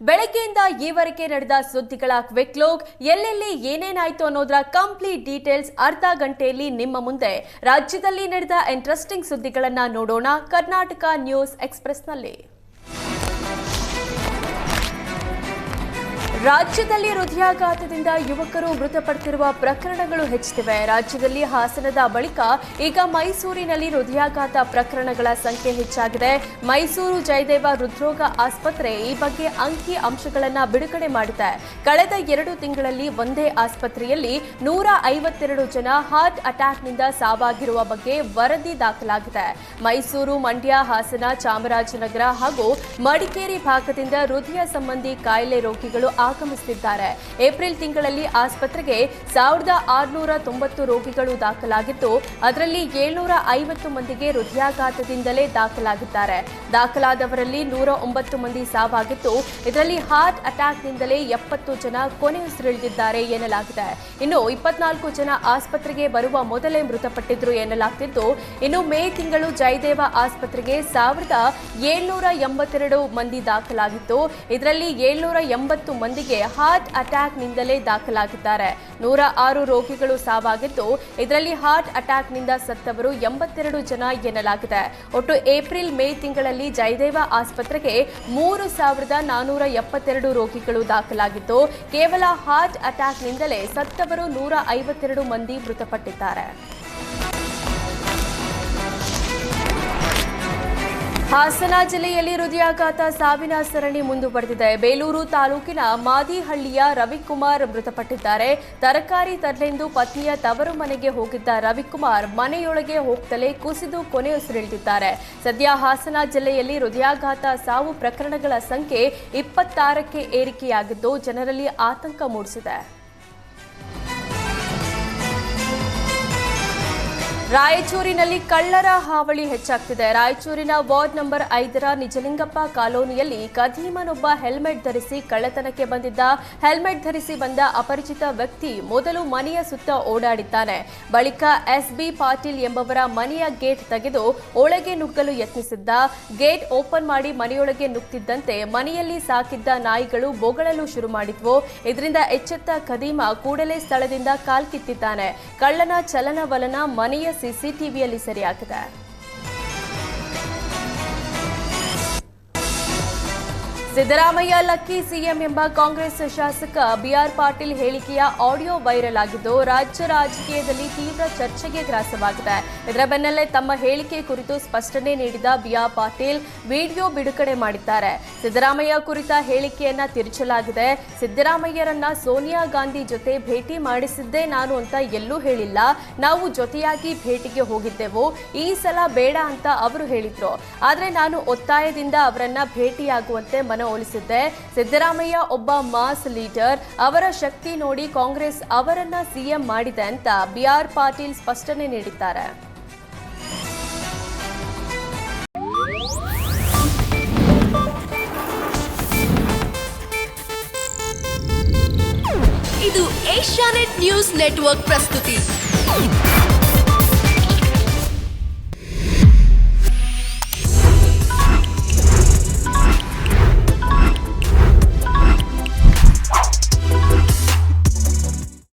ಬೆಳಗ್ಗೆಯಿಂದ ಈವರೆಗೆ ನಡೆದ ಸುದ್ದಿಗಳ ಕ್ವಿಕ್ ಲೋಕ್ ಎಲ್ಲೆಲ್ಲಿ ಏನೇನಾಯ್ತು ಅನ್ನೋದರ ಕಂಪ್ಲೀಟ್ ಡೀಟೇಲ್ಸ್ ಅರ್ಧ ಗಂಟೆಯಲ್ಲಿ ನಿಮ್ಮ ಮುಂದೆ. ರಾಜ್ಯದಲ್ಲಿ ನಡೆದ ಇಂಟ್ರೆಸ್ಟಿಂಗ್ ಸುದ್ದಿಗಳನ್ನ ನೋಡೋಣ ಕರ್ನಾಟಕ ನ್ಯೂಸ್ ಎಕ್ಸ್ಪ್ರೆಸ್ನಲ್ಲಿ. ರಾಜ್ಯದಲ್ಲಿ ಹೃದಯಾಘಾತದಿಂದ ಯುವಕರು ಮೃತಪಡುತ್ತಿರುವ ಪ್ರಕರಣಗಳು ಹೆಚ್ಚುತ್ತಿವೆ. ರಾಜ್ಯದಲ್ಲಿ ಹಾಸನದ ಬಳಿಕ ಈಗ ಮೈಸೂರಿನಲ್ಲಿ ಹೃದಯಾಘಾತ ಪ್ರಕರಣಗಳ ಸಂಖ್ಯೆ ಹೆಚ್ಚಾಗಿದೆ. ಮೈಸೂರು ಜಯದೇವ ಹೃದ್ರೋಗ ಆಸ್ಪತ್ರೆ ಈ ಬಗ್ಗೆ ಅಂಕಿ ಅಂಶಗಳನ್ನು ಬಿಡುಗಡೆ ಮಾಡಿದೆ. ಕಳೆದ ಎರಡು ತಿಂಗಳಲ್ಲಿ ಒಂದೇ ಆಸ್ಪತ್ರೆಯಲ್ಲಿ ನೂರ ಐವತ್ತೆರಡು ಜನ ಹಾರ್ಟ್ ಅಟ್ಯಾಕ್ನಿಂದ ಸಾವಾಗಿರುವ ಬಗ್ಗೆ ವರದಿ ದಾಖಲಾಗಿದೆ. ಮೈಸೂರು, ಮಂಡ್ಯ, ಹಾಸನ, ಚಾಮರಾಜನಗರ ಹಾಗೂ ಮಡಿಕೇರಿ ಭಾಗದಿಂದ ಹೃದಯ ಸಂಬಂಧಿ ಕಾಯಿಲೆ ರೋಗಿಗಳು ಆಗಮಿಸುತ್ತಿದ್ದಾರೆ ಏಪ್ರಿಲ್ ತಿಂಗಳಲ್ಲಿ ಆಸ್ಪತ್ರೆಗೆ ಸಾವಿರದ ಆರುನೂರ ತೊಂಬತ್ತು ರೋಗಿಗಳು ದಾಖಲಾಗಿದ್ದು, ಅದರಲ್ಲಿ ಏಳ್ನೂರ ಐವತ್ತು ಮಂದಿಗೆ ಹೃದಯಾಘಾತದಿಂದಲೇ ದಾಖಲಾಗಿದ್ದಾರೆ. ದಾಖಲಾದವರಲ್ಲಿ ನೂರ ಒಂಬತ್ತು ಮಂದಿ ಸಾವಾಗಿದ್ದು, ಇದರಲ್ಲಿ ಹಾರ್ಟ್ ಅಟ್ಯಾಕ್ನಿಂದಲೇ ಎಪ್ಪತ್ತು ಜನ ಕೊನೆಯುಸಿರೆಳೆದಿದ್ದಾರೆ ಎನ್ನಲಾಗಿದೆ. ಇನ್ನು ಇಪ್ಪತ್ನಾಲ್ಕು ಜನ ಆಸ್ಪತ್ರೆಗೆ ಬರುವ ಮೊದಲೇ ಮೃತಪಟ್ಟಿದ್ರು ಎನ್ನಲಾಗ್ತಿದ್ದು, ಇನ್ನು ಮೇ ತಿಂಗಳು ಜಯದೇವ ಆಸ್ಪತ್ರೆಗೆ ಸಾವಿರದ ಏಳ್ನೂರ ಎಂಬತ್ತೆರಡು ಮಂದಿ ದಾಖಲಾಗಿತ್ತು ಇದರಲ್ಲಿ ಏಳ್ನೂರ ಎಂಬತ್ತು ಮಂದಿಗೆ ಹಾರ್ಟ್ ಅಟ್ಯಾಕ್ನಿಂದಲೇ ದಾಖಲಾಗಿದ್ದಾರೆ. ನೂರ ಆರು ರೋಗಿಗಳು ಸಾವಾಗಿದ್ದು, ಇದರಲ್ಲಿ ಹಾರ್ಟ್ ಅಟ್ಯಾಕ್ನಿಂದ ಸತ್ತವರು ಎಂಬತ್ತೆರಡು ಜನ ಎನ್ನಲಾಗಿದೆ. ಒಟ್ಟು ಏಪ್ರಿಲ್ ಮೇ ತಿಂಗಳಲ್ಲಿ ಜಯದೇವ ಆಸ್ಪತ್ರೆಗೆ ಮೂರು ಸಾವಿರದ ನಾನೂರ ಎಪ್ಪತ್ತೆರಡು ರೋಗಿಗಳು ದಾಖಲಾಗಿದ್ದು, ಕೇವಲ ಹಾರ್ಟ್ ಅಟ್ಯಾಕ್ನಿಂದಲೇ ಸತ್ತವರು ನೂರ ಐವತ್ತೆರಡು ಮಂದಿ ಮೃತಪಟ್ಟಿದ್ದಾರೆ. ಹಾಸನ ಜಿಲ್ಲೆಯಲ್ಲಿ ಹೃದಯಾಘಾತ ಸಾವಿನ ಸರಣಿ ಮುಂದುವರೆದಿದೆ. ಬೇಲೂರು ತಾಲೂಕಿನ ಮಾದಿಹಳ್ಳಿಯ ರವಿಕುಮಾರ್ ಮೃತಪಟ್ಟಿದ್ದಾರೆ. ತರಕಾರಿ ತರಲೆಂದು ಪತ್ನಿಯ ತವರು ಮನೆಗೆ ಹೋಗಿದ್ದ ರವಿಕುಮಾರ್ ಮನೆಯೊಳಗೆ ಹೋಗ್ತಲೇ ಕುಸಿದು ಕೊನೆಯುಸಿರೆಳೆದಿದ್ದಾರೆ ಸದ್ಯ ಹಾಸನ ಜಿಲ್ಲೆಯಲ್ಲಿ ಹೃದಯಾಘಾತ ಸಾವು ಪ್ರಕರಣಗಳ ಸಂಖ್ಯೆ ಇಪ್ಪತ್ತಾರಕ್ಕೆ ಏರಿಕೆಯಾಗಿದ್ದು, ಜನರಲ್ಲಿ ಆತಂಕ ಮೂಡಿಸಿದೆ. ರಾಯಚೂರಿನಲ್ಲಿ ಕಳ್ಳರ ಹಾವಳಿ ಹೆಚ್ಚಾಗ್ತಿದೆ. ರಾಯಚೂರಿನ ವಾರ್ಡ್ ನಂಬರ್ ಐದರ ನಿಜಲಿಂಗಪ್ಪ ಕಾಲೋನಿಯಲ್ಲಿ ಕದೀಮನೊಬ್ಬ ಹೆಲ್ಮೆಟ್ ಧರಿಸಿ ಕಳ್ಳತನಕ್ಕೆ ಬಂದಿದ್ದ, ಹೆಲ್ಮೆಟ್ ಧರಿಸಿ ಬಂದ ಅಪರಿಚಿತ ವ್ಯಕ್ತಿ ಮೊದಲು ಮನೆಯ ಸುತ್ತ ಓಡಾಡಿದ್ದಾನೆ. ಬಳಿಕ ಎಸ್ಬಿ ಪಾಟೀಲ್ ಎಂಬವರ ಮನೆಯ ಗೇಟ್ ತೆಗೆದು ಒಳಗೆ ನುಗ್ಗಲು ಯತ್ನಿಸಿದ್ದ, ಗೇಟ್ ಓಪನ್ ಮಾಡಿ ಮನೆಯೊಳಗೆ ನುಗ್ತಿದ್ದಂತೆ ಮನೆಯಲ್ಲಿ ಸಾಕಿದ್ದ ನಾಯಿಗಳು ಬೊಗಳಲು ಶುರು ಮಾಡಿದ್ವು. ಇದರಿಂದ ಎಚ್ಚೆತ್ತ ಕದೀಮ ಕೂಡಲೇ ಸ್ಥಳದಿಂದ ಕಾಲ್ಕಿತ್ತಿದ್ದಾನೆ. ಕಳ್ಳನ ಚಲನವಲನ ಮನೆಯ ಸಿಸಿಟಿವಿಯಲ್ಲಿ ಸೆರೆಯಾಗಿದೆ ಸಿದ್ದರಾಮಯ್ಯ ಲಕ್ಕಿ ಸಿಎಂ ಎಂಬ ಕಾಂಗ್ರೆಸ್ ಶಾಸಕ ಬಿಆರ್ ಪಾಟೀಲ್ ಹೇಳಿಕೆಯ ಆಡಿಯೋ ವೈರಲ್ ಆಗಿದ್ದು, ರಾಜ್ಯ ರಾಜಕೀಯದಲ್ಲಿ ತೀವ್ರ ಚರ್ಚೆಗೆ ಗ್ರಾಸವಾಗಿದೆ. ಇದರ ಬೆನ್ನಲ್ಲೇ ತಮ್ಮ ಹೇಳಿಕೆ ಕುರಿತು ಸ್ಪಷ್ಟನೆ ನೀಡಿದ ಬಿಆರ್ ಪಾಟೀಲ್ ವಿಡಿಯೋ ಬಿಡುಗಡೆ ಮಾಡಿದ್ದಾರೆ. ಸಿದ್ದರಾಮಯ್ಯ ಕುರಿತ ಹೇಳಿಕೆಯನ್ನ ತಿರುಚಲಾಗಿದೆ. ಸಿದ್ದರಾಮಯ್ಯರನ್ನ ಸೋನಿಯಾ ಗಾಂಧಿ ಜೊತೆ ಭೇಟಿ ಮಾಡಿಸಿದ್ದೇ ನಾನು ಅಂತ ಎಲ್ಲೂ ಹೇಳಿಲ್ಲ. ನಾವು ಜೊತೆಯಾಗಿ ಭೇಟಿಗೆ ಹೋಗಿದ್ದೆವು. ಈ ಸಲ ಬೇಡ ಅಂತ ಅವರು ಹೇಳಿದ್ರು. ಆದ್ರೆ ನಾನು ಒತ್ತಾಯದಿಂದ ಅವರನ್ನ ಭೇಟಿಯಾಗುವಂತೆ ಮನವೊಲಿಸಿದ್ದೆ ಸಿದ್ದರಾಮಯ್ಯ ಒಬ್ಬ ಮಾಸ್ ಲೀಡರ್. ಅವರ ಶಕ್ತಿ ನೋಡಿ ಕಾಂಗ್ರೆಸ್ ಅವರನ್ನ ಸಿಎಂ ಮಾಡಿದೆ ಅಂತ ಬಿಆರ್ ಪಾಟೀಲ್ ಸ್ಪಷ್ಟನೆ ನೀಡಿದ್ದಾರೆ. ಇದು ಏಷ್ಯಾನೆಟ್ ನ್ಯೂಸ್ ನೆಟ್ವರ್ಕ್ ಪ್ರಸ್ತುತಿ.